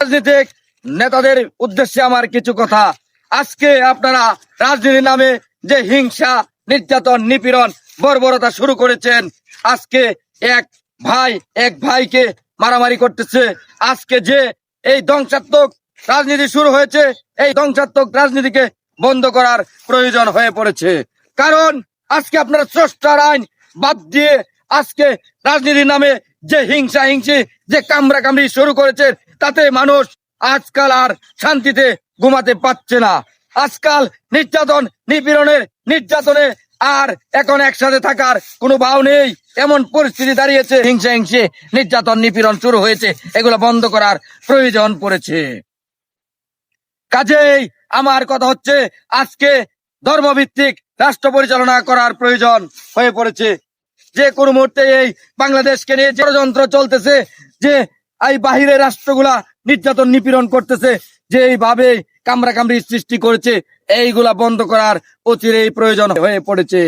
রাজনীতিক নেতাদের উদ্দেশ্যে আমার কিছু কথা। আজকে আপনারা রাজনীতির নামে যে হিংসা, নির্যাতন, নিপীড়ন, বর্বরতা শুরু করেছেন, আজকে এক ভাই, এক ভাইকে মারামারি করতেছে। আজকে যে এই ধ্বংসাত্মক রাজনীতি শুরু হয়েছে, এই ধ্বংসাত্মক রাজনীতিকে বন্ধ করার প্রয়োজন হয়ে পড়েছে। কারণ আজকে আপনারা স্রষ্টার আইন বাদ দিয়ে আজকে রাজনীতির নামে যে হিংসা হিংসি যে কামড়া কামড়ি শুরু করেছে তাতে মানুষ আজকাল আর শান্তিতে ঘুমাতে পাচ্ছে না। আজকাল নির্যাতন, নিপীড়নের নির্যাতনে আর এখন একসাথে থাকার কোনো ভাও নেই। এমন পরিস্থিতি দাঁড়িয়েছে, হিংসা হিংসে নির্যাতন, নিপীড়ন শুরু হয়েছে। এগুলো বন্ধ করার প্রয়োজন পড়েছে। কাজেই আমার কথা হচ্ছে, আজকে ধর্মভিত্তিক রাষ্ট্র পরিচালনা করার প্রয়োজন হয়ে পড়েছে। যে কোনো মুহূর্তে এই বাংলাদেশকে নিয়ে ষড়যন্ত্র চলতেছে, যে এই বাহিরের রাষ্ট্রগুলা নির্যাতন নিপীড়ন করতেছে যে এইভাবে কামড়া কামড়ি সৃষ্টি করেছে, এইগুলা বন্ধ করার অচিরেই প্রয়োজন হয়ে পড়েছে।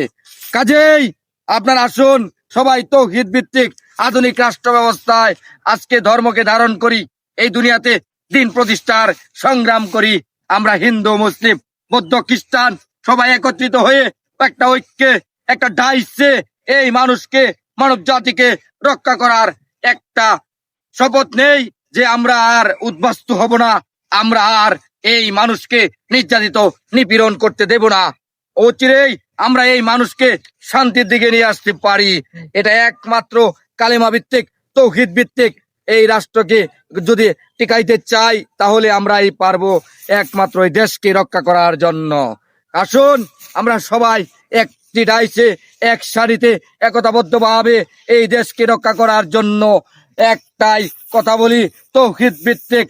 কাজেই আপনার আসুন, সবাই তৌহিদ ভিত্তিক আধুনিক রাষ্ট্র ব্যবস্থায় আজকে ধর্মকে ধারণ করি, এই দুনিয়াতে দিন প্রতিষ্ঠার সংগ্রাম করি। আমরা হিন্দু, মুসলিম, বৌদ্ধ, খ্রিস্টান সবাই একত্রিত হয়ে একটা ঐক্যে, একটা ডাইসে এই মানুষকে মানব জাতিকে রক্ষা করার একটা শপথ নেই যে আমরা আর উদ্বাস্তু হব না। আমরা আর এই মানুষকে নির্যাতিত, নিপীড়ন করতে দেব না। অচিরেই আমরা এই মানুষকে শান্তির দিকে নিয়ে আসতে পারি। এটা একমাত্র কালেমা ভিত্তিক, তৌহিদ ভিত্তিক এই রাষ্ট্রকে যদি টিকাইতে চাই, তাহলে আমরা এই পারব একমাত্র এই দেশকে রক্ষা করার জন্য। আসুন, আমরা সবাই একটি ডাইসে, এক সারিতে, একতাবদ্ধভাবে এই দেশকে রক্ষা করার জন্য একটাই কথা বলি তৌহিদ ভিত্তিক